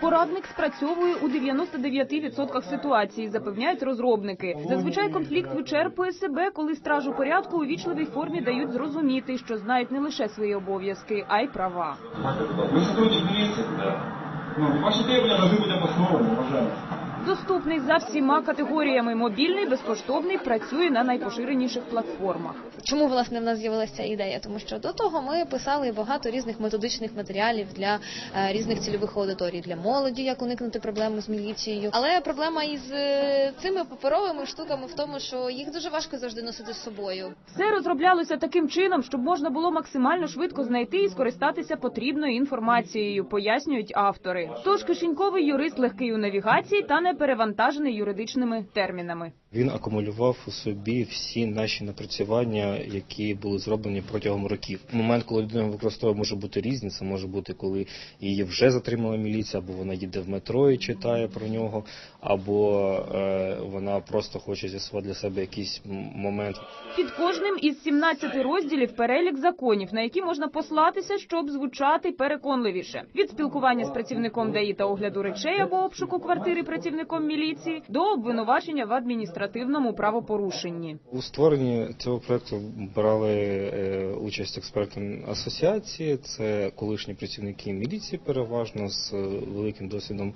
Порадник спрацьовує у 99% ситуації, запевняють розробники. Зазвичай конфлікт вичерпує себе, коли стражу порядку у вічливій формі дають зрозуміти, що знають не лише свої обов'язки, а й права. Ви сьогодні міліції? Да. Ну, ваші требування должны бути пожалуйста. Доступний за всіма категоріями. Мобільний, безкоштовний, працює на найпоширеніших платформах. Чому власне в нас з'явилася ця ідея? Тому що до того ми писали багато різних методичних матеріалів для е, різних цільових аудиторій для молоді, як уникнути проблеми з міліцією. Але проблема із е, цими паперовими штуками в тому, що їх дуже важко завжди носити з собою. Все розроблялося таким чином, щоб можна було максимально швидко знайти і скористатися потрібною інформацією, пояснюють автори. Тож кишеньковий юрист легкий у навігації та не перевантажений юридичними термінами. Він акумулював у собі всі наші напрацювання, які були зроблені протягом років. Момент, коли людина використовує, може бути різні. Це може бути, коли її вже затримала міліція, або вона їде в метро і читає про нього, або е, вона просто хоче з'ясувати для себе якийсь момент. Під кожним із 17 розділів перелік законів, на які можна послатися, щоб звучати переконливіше. Від спілкування з працівником ДАІ та огляду речей або обшуку квартири працівником міліції до обвинувачення в адміністративному правопорушенні. У створенні цього проекту брали е, участь експерти асоціації. Це колишні працівники міліції, переважно з е, великим досвідом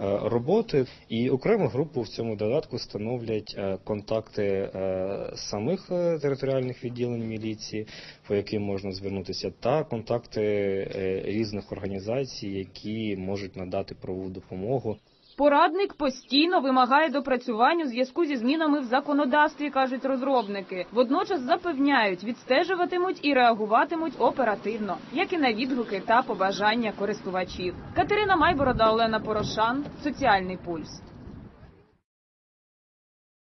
е, роботи. І окрему групу в цьому додатку становлять контакти самих територіальних відділень міліції, по яким можна звернутися, та контакти різних організацій, які можуть надати правову допомогу. Порадник постійно вимагає допрацювань у зв'язку зі змінами в законодавстві, кажуть розробники. Водночас запевняють, відстежуватимуть і реагуватимуть оперативно, як і на відгуки та побажання користувачів. Катерина Майборода, Олена Порошан, Соціальний пульс.